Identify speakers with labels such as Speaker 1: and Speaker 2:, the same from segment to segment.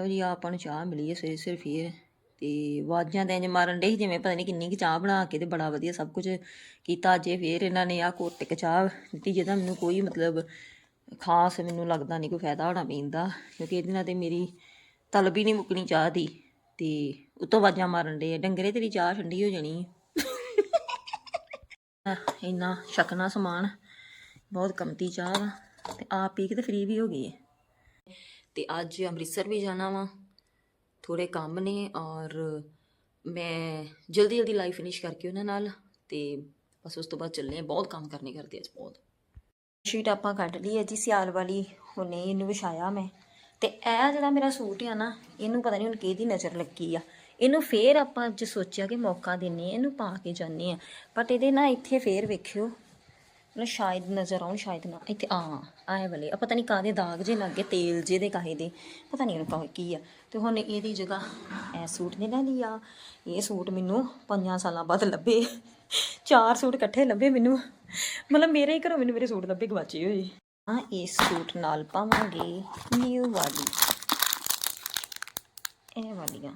Speaker 1: ਲਓ ਜੀ, ਆਪਾਂ ਨੂੰ ਚਾਹ ਮਿਲੀ ਹੈ ਸਵੇਰੇ ਸਵੇਰੇ ਫਿਰ। ਤੇ ਵਾਜਾਂ ਤੇ ਇੰਜ ਮਾਰਨ ਡੇ ਜਿਵੇਂ, ਪਤਾ ਨਹੀਂ ਕਿੰਨੀ ਕੁ ਚਾਹ ਬਣਾ ਕੇ ਤੇ ਬੜਾ ਵਧੀਆ ਸਭ ਕੁਝ ਕੀਤਾ। ਜੇ ਫਿਰ ਇਹਨਾਂ ਨੇ ਆਹ ਕੋਟਿਕ ਚਾਹ ਦਿੱਤੀ ਜਿਹਦਾ ਮੈਨੂੰ ਕੋਈ ਮਤਲਬ ਖਾਸ ਮੈਨੂੰ ਲੱਗਦਾ ਨਹੀਂ ਕੋਈ ਫਾਇਦਾ ਹੋਣਾ ਪੈਂਦਾ ਕਿਉਂਕਿ ਇਹਦੇ ਨਾਲ ਤੇ ਮੇਰੀ ਤਲਬ ਹੀ ਨਹੀਂ ਮੁੱਕਣੀ ਚਾਹ ਦੀ। ਤੇ ਉਤੋਂ ਵਾਜਾਂ ਮਾਰਨ ਡੇ ਡੰਗਰੇ ਤੇਰੀ ਚਾਹ ਠੰਡੀ ਹੋ ਜਾਣੀ ਇੰਨਾ ਛਕਣਾ ਸਮਾਨ, ਬਹੁਤ ਕਮਤੀ ਚਾਹ ਤੇ ਆਪ ਪੀ ਕੇ ਤੇ ਫ੍ਰੀ ਵੀ ਹੋ ਗਈ ਹੈ ਤੇ ਅੱਜ ਅੰਮ੍ਰਿਤਸਰ ਵੀ ਜਾਣਾ ਵਾ। ਥੋੜੇ ਕੰਮ ਨੇ ਔਰ ਮੈਂ ਜਲਦੀ ਜਲਦੀ ਲਾਈਫ ਫਿਨਿਸ਼ ਕਰਕੇ ਉਹਨਾਂ ਨਾਲ ਤੇ ਬਸ ਉਸ ਤੋਂ ਬਾਅਦ ਚੱਲੇ ਆ ਬਹੁਤ ਕੰਮ ਕਰਨੇ ਕਰਦੇ ਅੱਜ, ਬਹੁਤ। ਸ਼ੀਟ ਆਪਾਂ ਕੱਢ ਲਈ ਹੈ ਜੀ ਸਿਆਲ ਵਾਲੀ ਹੁਣੇ ਇਹਨੂੰ ਵਿਛਾਇਆ ਮੈਂ। ਤੇ ਇਹ ਜਿਹੜਾ ਮੇਰਾ ਸੂਟ ਆ ਨਾ, ਇਹਨੂੰ ਪਤਾ ਨਹੀਂ ਹੁਣ ਕਿਹਦੀ ਨਜ਼ਰ ਲੱਗੀ ਆ। ਇਹਨੂੰ ਫੇਰ ਆਪਾਂ ਅੱਜ ਸੋਚਿਆ ਕਿ ਮੌਕਾ ਦਿੰਨੇ ਆ, ਇਹਨੂੰ ਪਾ ਕੇ ਜਾਂਦੇ ਆ। ਬਟ ਇਹਦੇ ਨਾ ਇੱਥੇ ਫੇਰ ਵੇਖਿਓ ਨਾ ਸ਼ਾਇਦ ਨਜ਼ਰ ਆਉਣ, ਸ਼ਾਇਦ ਨਾ। ਇੱਥੇ ਆ ਆਏ ਵਾਲੇ। ਆ ਪਤਾ ਨਹੀਂ ਕਾਦੇ ਦਾਗ ਜੇ ਲੱਗੇ ਤੇਲ ਜੇ ਦੇ ਕਾਹੇ ਦੇ। ਪਤਾ ਨਹੀਂ ਉਹਨੂੰ ਕਹੋ ਕੀ ਆ। ਤੇ ਹੁਣ ਇਹਦੀ ਜਗ੍ਹਾ ਇਹ ਸੂਟ ਨੇ ਲੈ ਲਿਆ। ਇਹ ਸੂਟ ਮੈਨੂੰ 5 ਸਾਲਾਂ ਬਾਅਦ ਲੱਭੇ। ਚਾਰ ਸੂਟ ਇਕੱਠੇ ਲੱਭੇ ਮੈਨੂੰ। ਮਤਲਬ ਮੇਰੇ ਹੀ ਘਰੋਂ ਮੈਨੂੰ ਮੇਰੇ ਸੂਟ ਲੱਭੇ ਗਵਾਚੇ ਹੋਏ। ਹਾਂ, ਇਸ ਸੂਟ ਨਾਲ ਪਾਵਾਂਗੇ ਨਿਊ ਵਾਲੀ। ਇਹ ਵਾਲੀਆਂ।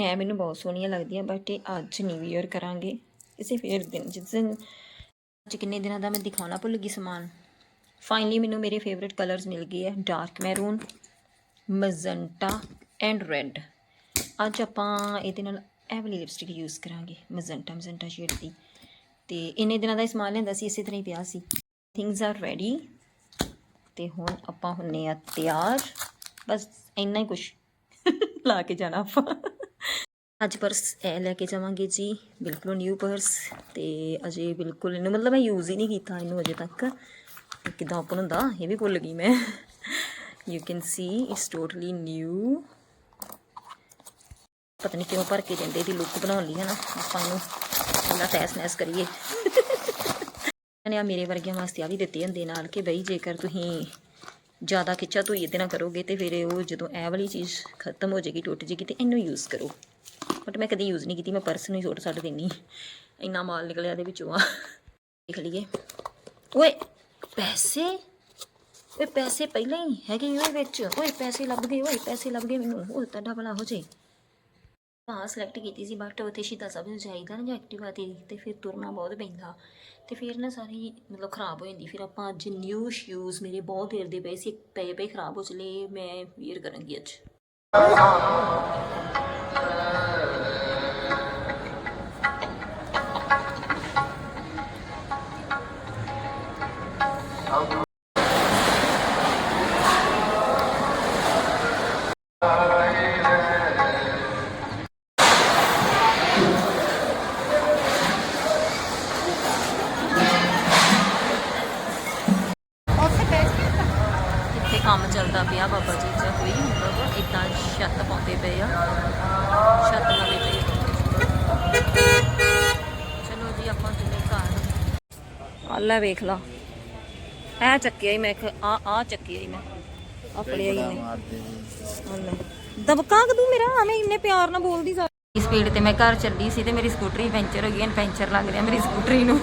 Speaker 1: ਇਹ ਮੈਨੂੰ ਬਹੁਤ ਸੋਹਣੀਆਂ ਲੱਗਦੀਆਂ ਬਟ ਇਹ ਅੱਜ ਨਹੀਂ ਵੀਅਰ ਕਰਾਂਗੇ। ਕਿਸੇ ਫੇਰ ਦਿਨ, ਜਿਸ ਦਿਨ ਅੱਜ ਕਿੰਨੇ ਦਿਨਾਂ ਦਾ ਮੈਂ ਦਿਖਾਉਣਾ ਭੁੱਲ ਗਈ ਸਮਾਨ। ਫਾਈਨਲੀ ਮੈਨੂੰ ਮੇਰੇ ਫੇਵਰਿਟ ਕਲਰਸ ਮਿਲ ਗਏ ਹੈ dark maroon magenta and red ਅੱਜ ਆਪਾਂ ਇਹਦੇ ਨਾਲ ਇਹ ਵਾਲੀ ਲਿਪਸਟਿਕ ਯੂਜ਼ ਕਰਾਂਗੇ ਮਜ਼ੰਟਾ ਮਜ਼ੰਟਾ ਸ਼ੇਡ ਦੀ। ਤੇ ਇੰਨੇ ਦਿਨਾਂ ਦਾ ਇਹ ਸਮਾਨ ਲੈਂਦਾ ਸੀ, ਇਸੇ ਤਰ੍ਹਾਂ ਹੀ ਪਿਆ ਸੀ। ਥਿੰਗਸ ਆਰ ਰੈਡੀ ਤੇ ਹੁਣ ਆਪਾਂ ਹੁੰਨੇ ਆ ਤਿਆਰ। ਬਸ ਇੰਨਾ ਹੀ ਕੁਝ ਲਾ ਕੇ ਜਾਣਾ ਆਪਾਂ। ਅੱਜ ਪਰਸ ਇਹ ਲੈ ਕੇ ਜਾਵਾਂਗੇ ਜੀ। ਬਿਲਕੁਲ ਨਿਊ ਪਰਸ ਤੇ ਅਜੇ ਬਿਲਕੁਲ ਇਹਨੂੰ ਮਤਲਬ ਮੈਂ ਯੂਜ਼ ਹੀ ਨਹੀਂ ਕੀਤਾ ਇਹਨੂੰ ਅਜੇ ਤੱਕ। ਕਿਦਾਂ ਓਪਨ ਹੁੰਦਾ, ਇਹ ਵੀ ਭੁੱਲ ਗਈ ਮੈਂ। You can see it's totally new ਪਤਾ ਨਹੀਂ ਕਿਉਂ ਭਰ ਕੇ ਦਿੰਦੇ ਦੀ ਲੁੱਕ ਬਣਾਉਣ ਲਈ ਹੈ ਨਾ ਆਪਾਂ ਨੂੰ ਪਹਿਲਾਂ ਟੈਸ ਨੈਸ ਕਰੀਏ। ਨੇ ਆ ਮੇਰੇ ਵਰਗਿਆਂ ਵਾਸਤੇ ਆ ਵੀ ਦਿੱਤੇ ਹੁੰਦੇ ਨਾਲ ਕਿ ਬਈ ਜੇਕਰ ਤੁਸੀਂ ਜ਼ਿਆਦਾ ਖਿੱਚਾ ਧੋਈ ਇਹਦੇ ਨਾਲ ਕਰੋਗੇ ਤੇ ਫਿਰ ਉਹ ਜਦੋਂ ਇਹ ਵਾਲੀ ਚੀਜ਼ ਖਤਮ ਹੋ ਜਾਏਗੀ, ਟੁੱਟ ਜਾਏਗੀ ਤੇ ਇਹਨੂੰ ਯੂਜ਼ ਕਰੋ। ਬਟ ਮੈਂ ਕਦੇ ਯੂਜ਼ ਨਹੀਂ ਕੀਤੀ, ਮੈਂ ਪਰਸ ਨੂੰ ਹੀ ਸੁੱਟ ਛੱਡ ਦਿੰਨੀ ਇੰਨਾ ਮਾਲ ਨਿਕਲਿਆ ਇਹਦੇ ਵਿੱਚੋਂ ਆ। ਦੇਖ ਲਈਏ। ਓਏ, ਪੈਸੇ? ਓਏ, ਪੈਸੇ ਪਹਿਲਾਂ ਹੀ ਹੈਗੇ ਓਏ ਵਿੱਚ। ਓਏ, ਪੈਸੇ ਲੱਭ ਗਏ, ਓਏ, ਪੈਸੇ ਲੱਭ ਗਏ ਮੈਨੂੰ। ਉਹ ਤੁਹਾਡਾ ਭਲਾ ਹੋ ਜੇ। ਹਾਂ ਸਿਲੈਕਟ ਕੀਤੀ ਸੀ ਬਟ ਉੱਥੇ ਸ਼ੀਤਾ ਸਭ ਨੂੰ ਚਾਹੀਦਾ ਨਾ ਜਾਂ ਐਕਟਿਵਾ ਤੇ ਤੇ ਫਿਰ ਤੁਰਨਾ ਬਹੁਤ ਪੈਂਦਾ। ਤੇ ਫਿਰ ਨਾ ਸਾਰੀ ਮਤਲਬ ਖਰਾਬ ਹੋ ਜਾਂਦੀ। ਫਿਰ ਆਪਾਂ ਅੱਜ ਨਿਊ ਸ਼ੂਜ਼ ਮੇਰੇ ਬਹੁਤ ਦੇਰ ਦੇ ਪਏ ਸੀ ਪਏ ਪਏ ਖਰਾਬ ਹੋ ਚਲੇ, ਮੈਂ ਵੀਅਰ ਕਰਾਂਗੀ ਅੱਜ। ਇੱਥੇ ਕੰਮ ਚੱਲਦਾ ਪਿਆ ਬਾਬਾ ਜੀ ਚ ਕੋਈ ਮਤਲਬ ਇਦਾਂ ਛੱਤ ਪਾਉਂਦੇ ਪਏ ਆ। ਛੱਤ ਵਾਲੇ ਪਏ। ਚਲੋ ਜੀ ਆਪਾਂ ਚੱਲੇ ਘਰ। ਆ ਲੈ ਵੇਖ ਲਾ। ਐ ਚੱਕਿਆ ਹੀ ਮੈਂ ਆ ਆ ਚੱਕਿਆ ਹੀ ਮੈਂ। ਆ ਫੜਿਆ ਹੀ ਲੈ। ਦਬਕਾ ਕਿ ਤੂੰ ਮੇਰਾ ਐਵੇਂ ਇੰਨੇ ਪਿਆਰ ਨਾਲ ਬੋਲਦੀ ਸਾਰੀ ਸਪੀਡ ਤੇ ਮੈਂ ਘਰ ਚੱਲੀ ਸੀ ਤੇ ਮੇਰੀ ਸਕੂਟਰੀ ਪੈਂਚਰ ਹੋ ਗਈ ਐਨ ਪੈਂਚਰ ਲੱਗ ਰਿਹਾ ਮੇਰੀ ਸਕੂਟਰੀ ਨੂੰ।